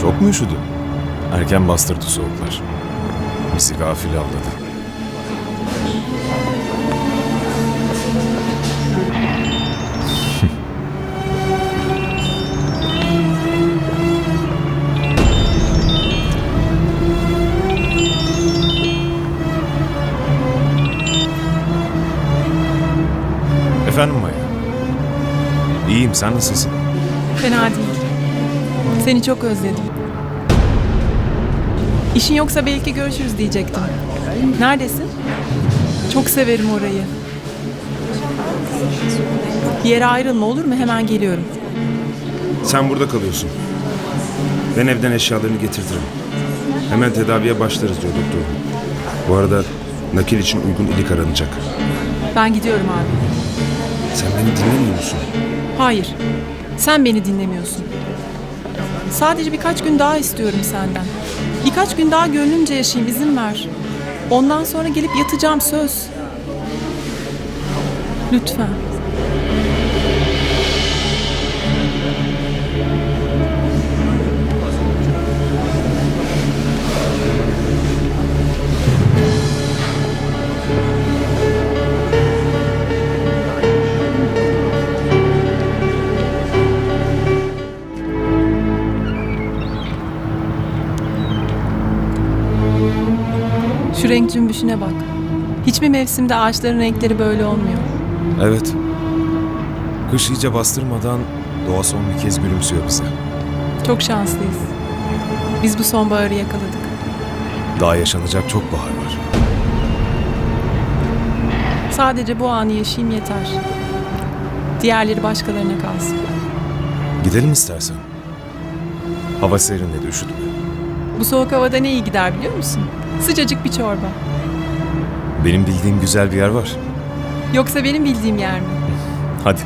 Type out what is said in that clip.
Çok mu üşüdü? Erken bastırdı soğuklar. Bizi gafil avladı. Efendim Maya? İyiyim, sen nasılsın? Fena değil. Seni çok özledim. İşin yoksa belki görüşürüz diyecektim. Neredesin? Çok severim orayı. Bir yere ayrılma olur mu? Hemen geliyorum. Sen burada kalıyorsun. Ben evden eşyalarını getirtirim. Hemen tedaviye başlarız diyor doktor. Bu arada nakil için uygun ilik aranacak. Ben gidiyorum abi. Sen beni dinlemiyor musun? Hayır. Sen beni dinlemiyorsun. Sadece birkaç gün daha istiyorum senden. Birkaç gün daha gönlümce yaşayayım izin ver. Ondan sonra gelip yatacağım söz. Lütfen. Şu renk cümbüşüne bak. Hiçbir mevsimde ağaçların renkleri böyle olmuyor. Evet. Kış iyice bastırmadan doğa son bir kez gülümsüyor bize. Çok şanslıyız. Biz bu sonbaharı yakaladık. Daha yaşanacak çok bahar var. Sadece bu anı yaşayayım yeter. Diğerleri başkalarına kalsın. Gidelim istersen. Hava serinledi, üşütme. Bu soğuk havada ne iyi gider biliyor musun? Sıcacık bir çorba. Benim bildiğim güzel bir yer var. Yoksa benim bildiğim yer mi? Hadi.